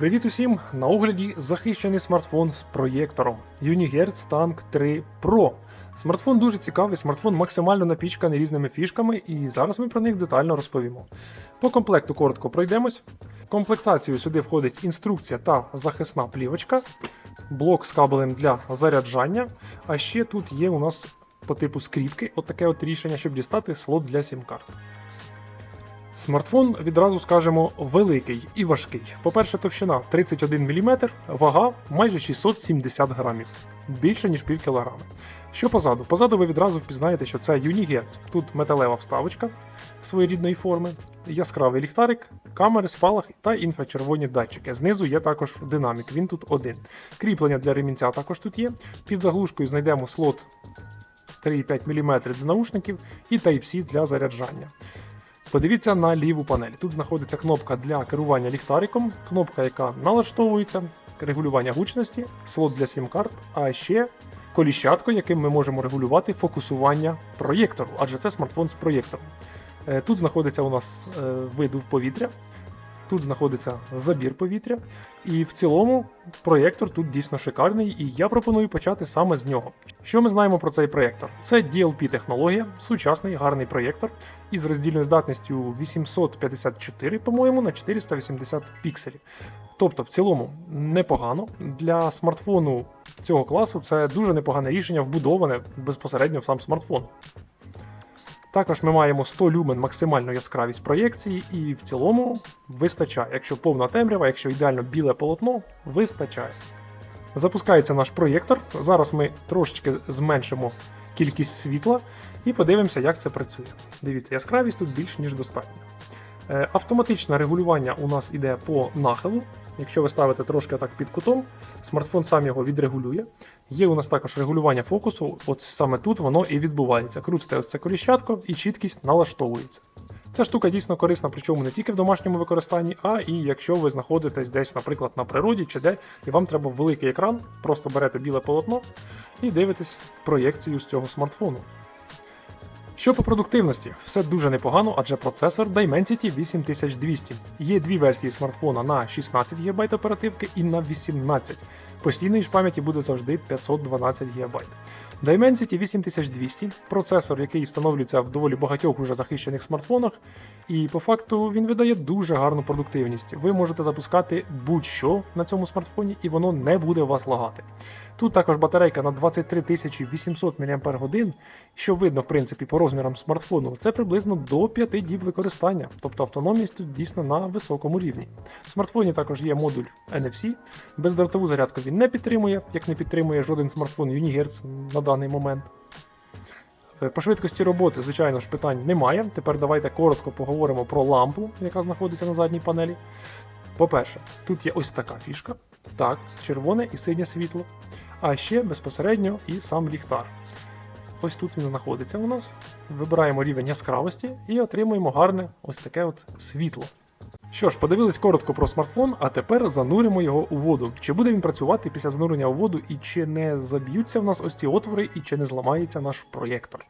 Привіт усім! На огляді захищений смартфон з проєктором Unihertz Tank 3 Pro. Смартфон дуже цікавий, смартфон максимально напічканий різними фішками, і зараз ми про них детально розповімо. По комплекту коротко пройдемось. В комплектацію сюди входить інструкція та захисна плівочка, блок з кабелем для заряджання. А ще тут є у нас по типу скріпки, отаке от рішення, щоб дістати слот для сім-карт. Смартфон відразу скажемо великий і важкий. По-перше, товщина 31 мм, вага майже 670 грамів, більше ніж пів кілограма. Що позаду? Позаду ви відразу впізнаєте, що це Unihertz. Тут металева вставочка своєрідної форми, яскравий ліхтарик, камери, спалах та інфрачервоні датчики. Знизу є також динамік, він тут один. Кріплення для ремінця також тут є. Під заглушкою знайдемо слот 3,5 мм для наушників і Type-C для заряджання. Подивіться на ліву панель. Тут знаходиться кнопка для керування ліхтариком, кнопка, яка налаштовується, регулювання гучності, слот для сім-карт, а ще коліщатко, яким ми можемо регулювати фокусування проєктору, адже це смартфон з проєктором. Е, Тут знаходиться у нас е, видув повітря, тут знаходиться забір повітря, і в цілому проєктор тут дійсно шикарний, і я пропоную почати саме з нього. Що ми знаємо про цей проєктор? Це DLP-технологія, сучасний гарний проєктор із роздільною здатністю 854, по-моєму, на 480 пікселів. Тобто, в цілому непогано. Для смартфону цього класу це дуже непогане рішення, вбудоване безпосередньо в сам смартфон. Також ми маємо 100 люмен максимальну яскравість проєкції, і в цілому вистачає. Якщо повна темрява, якщо ідеально біле полотно, вистачає. Запускається наш проєктор. Зараз ми трошечки зменшимо кількість світла і подивимося, як це працює. Дивіться, яскравість тут більш ніж достатньо. Е, Автоматичне регулювання у нас іде по нахилу. Якщо ви ставите трошки так під кутом, смартфон сам його відрегулює. Є у нас також регулювання фокусу, от саме тут воно і відбувається. Крутите ось це коліщатко і чіткість налаштовується. Ця штука дійсно корисна, причому не тільки в домашньому використанні, а і якщо ви знаходитесь десь, наприклад, на природі чи де, і вам треба великий екран, просто берете біле полотно і дивитесь проєкцію з цього смартфону. Що по продуктивності, все дуже непогано, адже процесор Dimensity 8200. Є дві версії смартфона на 16 ГБ оперативки і на 18. Постійної ж пам'яті буде завжди 512 ГБ. Dimensity 8200 процесор, який встановлюється в доволі багатьох уже захищених смартфонах, і по факту він видає дуже гарну продуктивність. Ви можете запускати будь-що на цьому смартфоні, і воно не буде вас лагати. Тут також батарейка на 23 800 мАч, що видно в принципі по розмірам смартфону, це приблизно до 5 діб використання, тобто автономність тут дійсно на високому рівні. В смартфоні також є модуль NFC, бездротову зарядку він не підтримує, як не підтримує жоден смартфон Unihertz на даний момент. Е, По швидкості роботи, звичайно ж, питань немає. Тепер давайте коротко поговоримо про лампу, яка знаходиться на задній панелі. По-перше, тут є ось така фішка. Так, червоне і синє світло. А ще безпосередньо і сам ліхтар. Ось тут він знаходиться у нас. Вибираємо рівень яскравості і отримуємо гарне ось таке от світло. Що ж, подивились коротко про смартфон, а тепер зануримо його у воду. Чи буде він працювати після занурення у воду, і чи не заб'ються в нас ось ці отвори, і чи не зламається наш проєктор?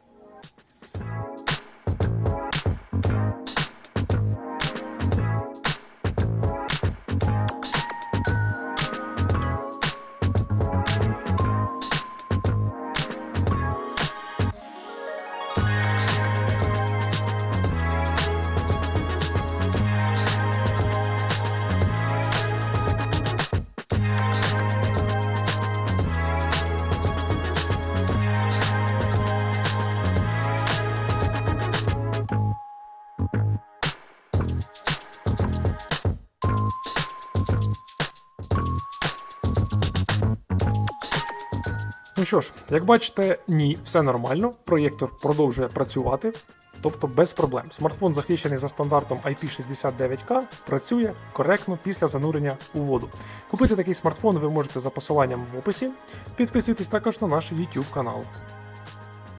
Ну що ж, як бачите, ні, все нормально. Проєктор продовжує працювати, тобто без проблем. Смартфон захищений за стандартом IP69K, працює коректно після занурення у воду. Купити такий смартфон ви можете за посиланням в описі. Підписуйтесь також на наш YouTube канал.